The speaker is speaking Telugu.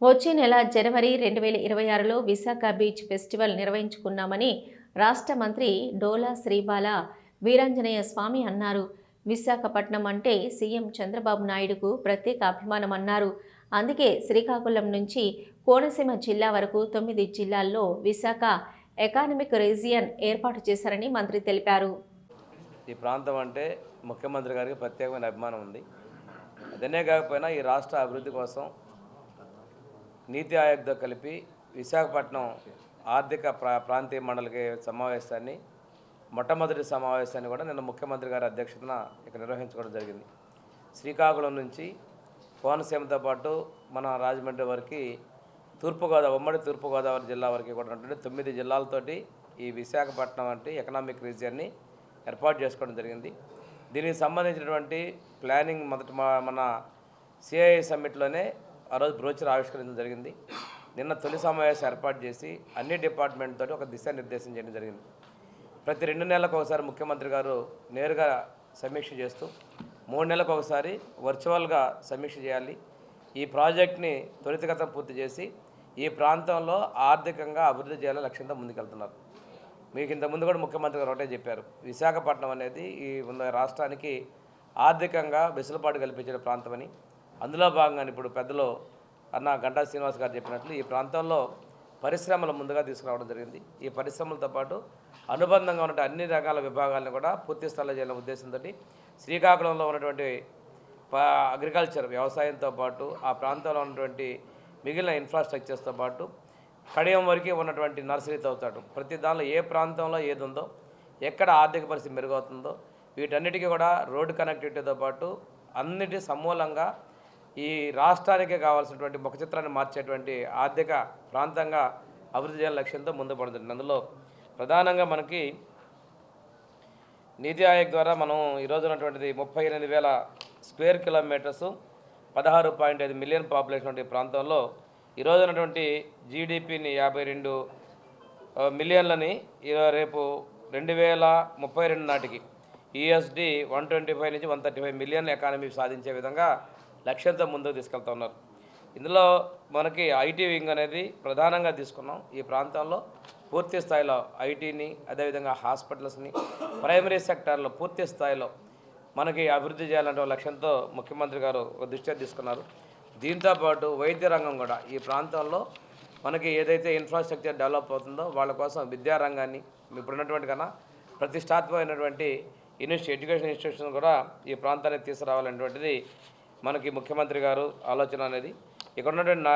వచ్చే నెల జనవరి రెండు వేల ఇరవై ఆరులో విశాఖ బీచ్ ఫెస్టివల్ నిర్వహించుకున్నామని రాష్ట్ర మంత్రి డోలా శ్రీబాల వీరాంజనేయ స్వామి అన్నారు. విశాఖపట్నం అంటే సీఎం చంద్రబాబు నాయుడుకు ప్రత్యేక అభిమానం అన్నారు. అందుకే శ్రీకాకుళం నుంచి కోనసీమ జిల్లా వరకు తొమ్మిది జిల్లాల్లో విశాఖ ఎకానమిక్ రీజియన్ ఏర్పాటు చేశారని మంత్రి తెలిపారు. ఈ ప్రాంతం అంటే ముఖ్యమంత్రి గారికి ప్రత్యేకమైన అభిమానం ఉంది. అదనే కాకపోయినా ఈ రాష్ట్ర అభివృద్ధి కోసం నీతి ఆయోగ్తో కలిపి విశాఖపట్నం ఆర్థిక ప్రా ప్రాంతీయ మండలికి సమావేశాన్ని మొట్టమొదటి సమావేశాన్ని కూడా నిన్న ముఖ్యమంత్రి గారి అధ్యక్షతన ఇక్కడ నిర్వహించుకోవడం జరిగింది. శ్రీకాకుళం నుంచి కోనసీమతో పాటు మన రాజమండ్రి వరకు తూర్పుగోదావరి ఉమ్మడి తూర్పుగోదావరి జిల్లా వరకు కూడా ఉన్నటువంటి తొమ్మిది జిల్లాలతోటి ఈ విశాఖపట్నం వంటి ఎకనామిక్ రీజియన్ని ఏర్పాటు చేసుకోవడం జరిగింది. దీనికి సంబంధించినటువంటి ప్లానింగ్ మొదట మన సిఐ సమ్మిట్లోనే ఆ రోజు బ్రోచర్ ఆవిష్కరించడం జరిగింది. నిన్న తొలి సమావేశం ఏర్పాటు చేసి అన్ని డిపార్ట్మెంట్ తోటి ఒక దిశానిర్దేశం చేయడం జరిగింది. ప్రతి రెండు నెలలకు ఒకసారి ముఖ్యమంత్రి గారు నేరుగా సమీక్ష చేస్తూ మూడు నెలలకు ఒకసారి వర్చువల్గా సమీక్ష చేయాలి. ఈ ప్రాజెక్ట్ని త్వరితగతం పూర్తి చేసి ఈ ప్రాంతంలో ఆర్థికంగా అభివృద్ధి చేయాలని లక్ష్యంతో ముందుకెళ్తున్నారు. మీకు ఇంతకుముందు కూడా ముఖ్యమంత్రి గారు ఒకటే చెప్పారు. విశాఖపట్నం అనేది ఈ ఉన్న రాష్ట్రానికి ఆర్థికంగా వెసులుబాటు కల్పించిన ప్రాంతమని అందులో భాగంగా ఇప్పుడు పెద్దలు అన్న గంటా శ్రీనివాస్ గారు చెప్పినట్లు ఈ ప్రాంతంలో పరిశ్రమలు ముందుగా తీసుకురావడం జరిగింది. ఈ పరిశ్రమలతో పాటు అనుబంధంగా ఉన్న అన్ని రకాల విభాగాలను కూడా పూర్తి స్థాయిలో చేయాలనే ఉద్దేశంతో శ్రీకాకుళంలో ఉన్నటువంటి అగ్రికల్చర్ వ్యవసాయంతో పాటు ఆ ప్రాంతంలో ఉన్నటువంటి మిగిలిన ఇన్ఫ్రాస్ట్రక్చర్స్తో పాటు కడియం వరకే ఉన్నటువంటి నర్సరీతో పాటు ప్రతి దానిలో ఏ ప్రాంతంలో ఏది ఉందో ఎక్కడ ఆర్థిక పరిస్థితి మెరుగవుతుందో వీటన్నిటికీ కూడా రోడ్డు కనెక్టివిటీతో పాటు అన్నిటి సమూలంగా ఈ రాష్ట్రానికి కావాల్సినటువంటి ముఖ చిత్రాన్ని మార్చేటువంటి ఆర్థిక ప్రాంతంగా అభివృద్ధి చేయాల లక్ష్యంతో ముందు పడుతుంది. అందులో ప్రధానంగా మనకి నీతి ఆయోగ్ ద్వారా మనం ఈరోజు ఉన్నటువంటిది ముప్పై ఎనిమిది వేల స్క్వేర్ కిలోమీటర్స్ పదహారు పాయింట్ ఐదు మిలియన్ పాపులేషన్ ఉండే ప్రాంతంలో ఈరోజు ఉన్నటువంటి జీడిపిని యాభై రెండు మిలియన్లని రేపు రెండు వేల ముప్పై రెండు నాటికి ఈఎస్డి వన్ ట్వంటీ ఫైవ్ నుంచి one thirty five million economy సాధించే విధంగా లక్ష్యంతో ముందుకు తీసుకెళ్తా ఉన్నారు. ఇందులో మనకి ఐటీ వింగ్ అనేది ప్రధానంగా తీసుకున్నాం. ఈ ప్రాంతంలో పూర్తి స్థాయిలో ఐటీని అదేవిధంగా హాస్పిటల్స్ని ప్రైమరీ సెక్టార్లో పూర్తి స్థాయిలో మనకి అభివృద్ధి చేయాలంటే లక్ష్యంతో ముఖ్యమంత్రి గారు ఒక దృష్ట్యా తీసుకున్నారు. దీంతోపాటు వైద్య రంగం కూడా ఈ ప్రాంతంలో మనకి ఏదైతే ఇన్ఫ్రాస్ట్రక్చర్ డెవలప్ అవుతుందో వాళ్ళ కోసం విద్యారంగాన్ని ఇప్పుడున్నటువంటి కన్నా ప్రతిష్టాత్మకమైనటువంటి ఇన్స్టి ఎడ్యుకేషన్ ఇన్స్టిట్యూషన్ కూడా ఈ ప్రాంతానికి తీసుకురావాలనేటువంటిది మనకి ముఖ్యమంత్రి గారు ఆలోచన అనేది ఇక్కడ ఉన్నటువంటి నా